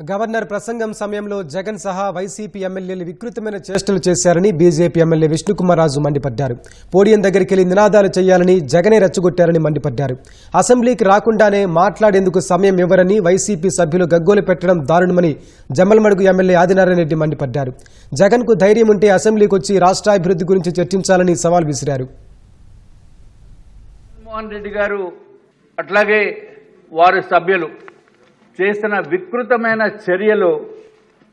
Governor ప్రసంగం సమయంలో జగన్ సహా వైసీపీ ఎమ్మెల్యేలు వికృతమైన చేష్టలు చేశారని బీజేపీ ఎమ్మెల్యే విష్ణుకుమార్ రాజు మండిపడ్డారు. పోడియం దగ్గరికి వెళ్ళి నినాదాలు చేయాలని జగనే రెచ్చగొట్టారని మండిపడ్డారు. అసెంబ్లీకి రాకుండానే మాట్లాడేందుకు సమయం ఇవ్వరని వైసీపీ సభ్యులు గగ్గోలు పెట్టడం దారుణమని జమ్మలమడుగు ఎమ్మెల్యే ఆదినారాయణ రెడ్డి మండిపడ్డారు. జగన్కు ధైర్యం ఉంటే అసెంబ్లీకి వచ్చి రాష్ట్రాభివృద్ధి గురించి చర్చించాలని సవాల్ విసిరారు. జగన్మోహన్ రెడ్డి గారు అట్లాగే వారి సభ్యులు చేసిన వికృతమైన చర్యలు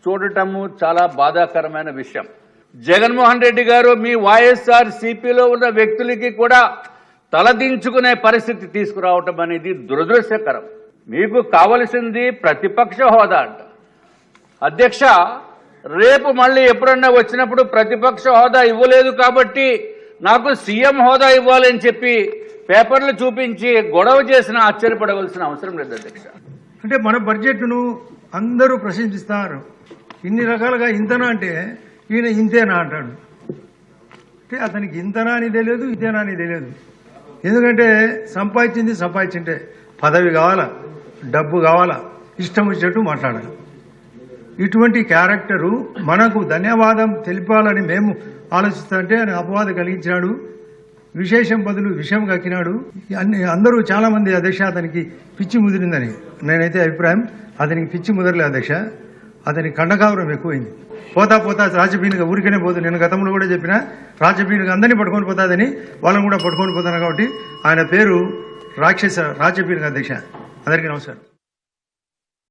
చూడటము చాలా బాధాకరమైన విషయం. జగన్మోహన్ రెడ్డి గారు మీ వైఎస్ఆర్ సిపిలో ఉన్న వ్యక్తులకి కూడా తలదించుకునే పరిస్థితి తీసుకురావటం అనేది దురదృష్టకరం. మీకు కావలసింది ప్రతిపక్ష హోదా అంట. అధ్యక్ష రేపు మళ్ళీ ఎప్పుడన్నా వచ్చినప్పుడు ప్రతిపక్ష హోదా ఇవ్వలేదు కాబట్టి నాకు సీఎం హోదా ఇవ్వాలని చెప్పి పేపర్లు చూపించి గొడవ చేసిన ఆశ్చర్యపడవలసిన అవసరం లేదు అధ్యక్ష. అంటే మన బడ్జెట్ను అందరూ ప్రశంసిస్తారు. ఇన్ని రకాలుగా ఇంతనా అంటే ఈయన ఇంతేనా అంటాడు. అంటే అతనికి ఇంతనా అని తెలియదు ఇంతేనా అని తెలియదు. ఎందుకంటే సంపాదించింది సంపాదించింటే పదవి కావాలా డబ్బు కావాలా ఇష్టం వచ్చినట్టు మాట్లాడాలి. ఇటువంటి క్యారెక్టరు మనకు ధన్యవాదం తెలిపాలని మేము ఆలోచిస్తుంటే ఆయన అపవాదం కలిగించినాడు. విశేషం బదులు విషయం కక్కినాడు అన్ని అందరూ చాలా మంది అధ్యక్ష అతనికి పిచ్చి ముదిరిందని నేనైతే అభిప్రాయం. అతనికి పిచ్చి ముదరలే అధ్యక్ష. అతనికి కండకావరం ఎక్కువైంది. పోతా పోతా రాజబీనిగా ఊరికనే పోదు. నేను గతంలో కూడా చెప్పిన రాజబీనిగా అందరినీ పట్టుకొని పోతాదని వాళ్ళని కూడా పట్టుకొని పోతాను కాబట్టి ఆయన పేరు రాక్షస రాజబీనిగా అధ్యక్ష. అందరికీ నమస్కారం.